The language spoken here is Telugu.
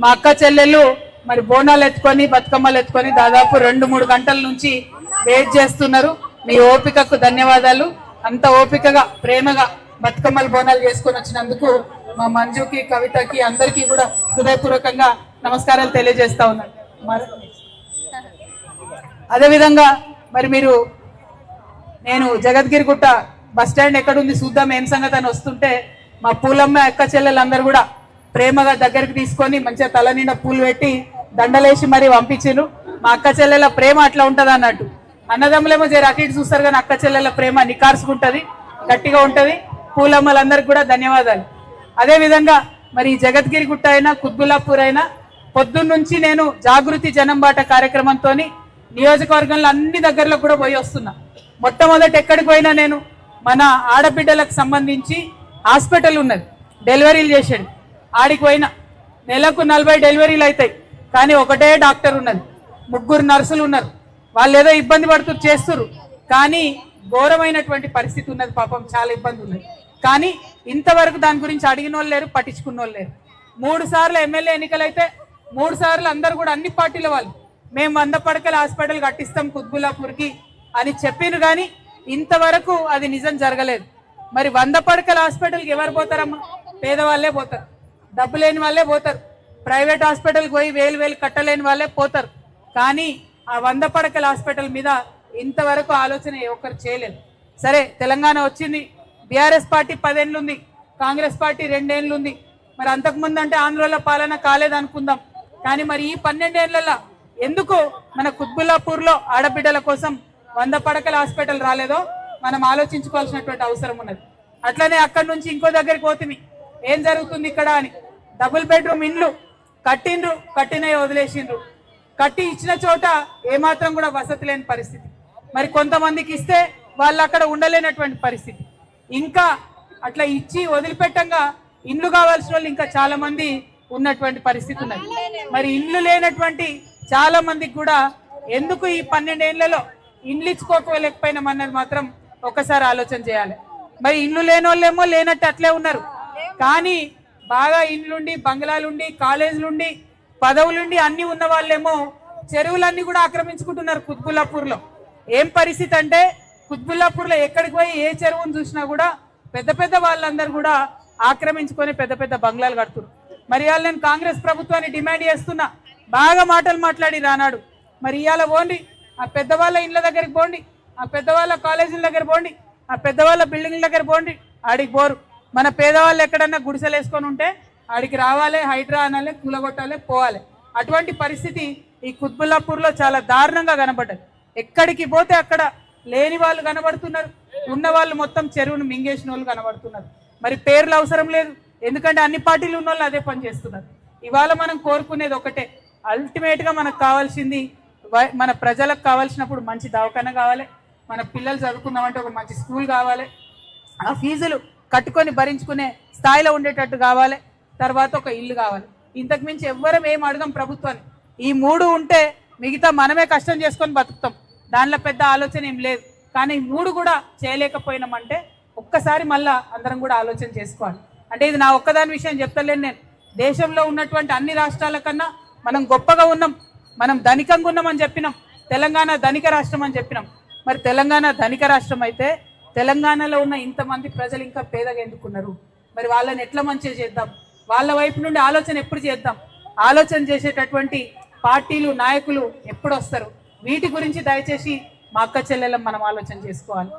మా అక్క చెల్లెలు మరి బోనాలు ఎత్తుకొని బతుకమ్మలు ఎత్తుకొని దాదాపు రెండు మూడు గంటల నుంచి వెయిట్ చేస్తున్నారు. మీ ఓపికకు ధన్యవాదాలు. అంత ఓపికగా ప్రేమగా బతుకమ్మలు బోనాలు చేసుకొని వచ్చినందుకు మా మంజుకి కవితకి అందరికీ కూడా హృదయపూర్వకంగా నమస్కారాలు తెలియజేస్తా ఉన్నాను. అదేవిధంగా మరి మీరు నేను జగద్గిరిగుట్ట బస్ స్టాండ్ ఎక్కడుంది చూద్దాం ఏం సంగతి అని వస్తుంటే మా పూలమ్మ అక్క చెల్లెలందరూ కూడా ప్రేమగా దగ్గరికి తీసుకొని మంచిగా తల నిండా పూలు పెట్టి దండలేసి మరి పంపించారు మా అక్క చెల్లెల ప్రేమ అట్లా ఉంటుంది అన్నట్టు. అన్నదమ్ములేమో జర అటు చూస్తారు కానీ అక్క చెల్లెల ప్రేమ నికార్సుకుంటుంది గట్టిగా ఉంటుంది. పూలమ్మలందరికీ కూడా ధన్యవాదాలు. అదేవిధంగా మరి జగద్గిరి గుట్ట అయినా కుత్బుల్లాపూర్ అయినా పొద్దున్నుంచి నేను జాగృతి జనంబాట కార్యక్రమంతో నియోజకవర్గంలో అన్ని దగ్గరలో కూడా పోయి వస్తున్నా. మొట్టమొదటి ఎక్కడికి పోయినా నేను మన ఆడబిడ్డలకు సంబంధించి హాస్పిటల్ ఉన్నది. డెలివరీలు చేసాడు ఆడికి పోయినా. నెలకు నలభై డెలివరీలు అవుతాయి కానీ ఒకటే డాక్టర్ ఉన్నది. ముగ్గురు నర్సులు ఉన్నారు. వాళ్ళు ఏదో ఇబ్బంది పడుతూ చేస్తున్నారు కానీ ఘోరమైనటువంటి పరిస్థితి ఉన్నది పాపం. చాలా ఇబ్బంది ఉన్నది. కానీ ఇంతవరకు దాని గురించి అడిగిన వాళ్ళు లేరు పట్టించుకున్న వాళ్ళు లేరు. మూడు సార్లు ఎమ్మెల్యే ఎన్నికలైతే మూడు సార్లు అందరు కూడా అన్ని పార్టీల వాళ్ళు మేము వంద పడకల హాస్పిటల్ కట్టిస్తాం కుత్బుల్లాపూర్కి అని చెప్పిను కానీ ఇంతవరకు అది నిజం జరగలేదు. మరి వంద పడకల హాస్పిటల్కి ఎవరు పోతారమ్మా? పేదవాళ్ళే పోతారు. డబ్బు లేని వాళ్ళే పోతారు. ప్రైవేట్ హాస్పిటల్కి పోయి వేలు వేలు కట్టలేని వాళ్ళే పోతారు. కానీ ఆ వంద పడకల హాస్పిటల్ మీద ఇంతవరకు ఆలోచన ఒక్కరు చేయలేదు. సరే తెలంగాణ వచ్చింది. బీఆర్ఎస్ పార్టీ పదేళ్ళు ఉంది కాంగ్రెస్ పార్టీ రెండేళ్ళు ఉంది మరి అంతకుముందు అంటే ఆంధ్రలో పాలన కాలేదనుకుందాం. కానీ మరి ఈ పన్నెండేళ్ళలో ఎందుకు మన కుత్బుల్లాపూర్లో ఆడబిడ్డల కోసం వంద పడకల హాస్పిటల్ రాలేదో మనం ఆలోచించుకోవాల్సినటువంటి అవసరం ఉన్నది. అట్లనే అక్కడి నుంచి ఇంకో దగ్గరికి పోతుంది ఏం జరుగుతుంది ఇక్కడ అని. డబుల్ బెడ్రూమ్ ఇండ్లు కట్టిండ్రు కట్టినవి వదిలేసిండ్రు. కట్టి ఇచ్చిన చోట ఏమాత్రం కూడా వసతి లేని పరిస్థితి. మరి కొంతమందికి ఇస్తే వాళ్ళు అక్కడ ఉండలేనటువంటి పరిస్థితి. ఇంకా అట్లా ఇచ్చి వదిలిపెట్టంగా ఇండ్లు కావాల్సిన వాళ్ళు ఇంకా చాలా మంది ఉన్నటువంటి పరిస్థితి ఉన్నది. మరి ఇండ్లు లేనటువంటి చాలా మందికి కూడా ఎందుకు ఈ పన్నెండేళ్ళలో ఇండ్లు ఇచ్చుకోకపోలేకపోయినాం అన్నది మాత్రం ఒకసారి ఆలోచన చేయాలి. మరి ఇండ్లు లేని వాళ్ళేమో లేనట్టు అట్లే ఉన్నారు. కానీ బాగా ఇండ్లుండి బంగ్లాలుండి కాలేజీలుండి పదవులుండి అన్ని ఉన్న వాళ్ళేమో చెరువులన్నీ కూడా ఆక్రమించుకుంటున్నారు కుత్బుల్లాపూర్లో. ఏం పరిస్థితి అంటే కుత్బుల్లాపూర్లో ఎక్కడికి పోయి ఏ చెరువును చూసినా కూడా పెద్ద పెద్ద వాళ్ళందరూ కూడా ఆక్రమించుకొని పెద్ద పెద్ద బంగ్లాలు కడుతున్నారు. మరి ఇవాళ నేను కాంగ్రెస్ ప్రభుత్వాన్ని డిమాండ్ చేస్తున్నా. బాగా మాటలు మాట్లాడి రానాడు. మరి ఇవాళ పోండి ఆ పెద్దవాళ్ళ ఇండ్ల దగ్గరికి పోండి ఆ పెద్దవాళ్ళ కాలేజీల దగ్గర పోండి ఆ పెద్దవాళ్ళ బిల్డింగ్ల దగ్గర పోండి ఆడికి పోరు. మన పేదవాళ్ళు ఎక్కడన్నా గుడిసెలు వేసుకొని ఉంటే ఆడికి రావాలి హైడ్రా అనాలి కూలగొట్టాలి పోవాలి. అటువంటి పరిస్థితి ఈ కుత్బుల్లాపూర్లో చాలా దారుణంగా కనబడ్డది ఎక్కడికి పోతే అక్కడ లేని వాళ్ళు కనబడుతున్నారు ఉన్న వాళ్ళు మొత్తం చెరువును మింగేసిన వాళ్ళు కనబడుతున్నారు. మరి పేర్లు అవసరం లేదు ఎందుకంటే అన్ని పార్టీలు ఉన్న వాళ్ళు అదే పని చేస్తున్నారు. ఇవాళ మనం కోరుకునేది ఒకటే అల్టిమేట్గా మనకు కావాల్సింది వై- మన ప్రజలకు కావాల్సినప్పుడు మంచి దవాఖాన కావాలి మన పిల్లలు చదువుకున్నామంటే ఒక మంచి స్కూల్ కావాలి. ఆ ఫీజులు కట్టుకొని భరించుకునే స్థాయిలో ఉండేటట్టు కావాలి. తర్వాత ఒక ఇల్లు కావాలి. ఇంతకుమించి ఎవ్వరం ఏం అడగం ప్రభుత్వాన్ని. ఈ మూడు ఉంటే మిగతా మనమే కష్టం చేసుకొని బతుకుతాం. దానిలో పెద్ద ఆలోచన ఏం లేదు. కానీ మూడు కూడా చేయలేకపోయినామంటే ఒక్కసారి మళ్ళా అందరం కూడా ఆలోచన చేసుకోవాలి. అంటే ఇది నా ఒక్కదాని విషయం చెప్తలేను నేను. దేశంలో ఉన్నటువంటి అన్ని రాష్ట్రాల కన్నా మనం గొప్పగా ఉన్నాం. మనం ధనికంగా ఉన్నామని చెప్పినాం. తెలంగాణ ధనిక రాష్ట్రం అని చెప్పినాం. మరి తెలంగాణ ధనిక రాష్ట్రం అయితే తెలంగాణలో ఉన్న ఇంతమంది ప్రజలు ఇంకా పేదగా ఎందుకున్నారు? మరి వాళ్ళని ఎట్లా మంచిగా చేద్దాం? వాళ్ళ వైపు నుండి ఆలోచన ఎప్పుడు చేద్దాం? ఆలోచన చేసేటటువంటి పార్టీలు నాయకులు ఎప్పుడు వస్తారు? వీటి గురించి దయచేసి మా అక్క చెల్లెలం మనం ఆలోచన చేసుకోవాలి.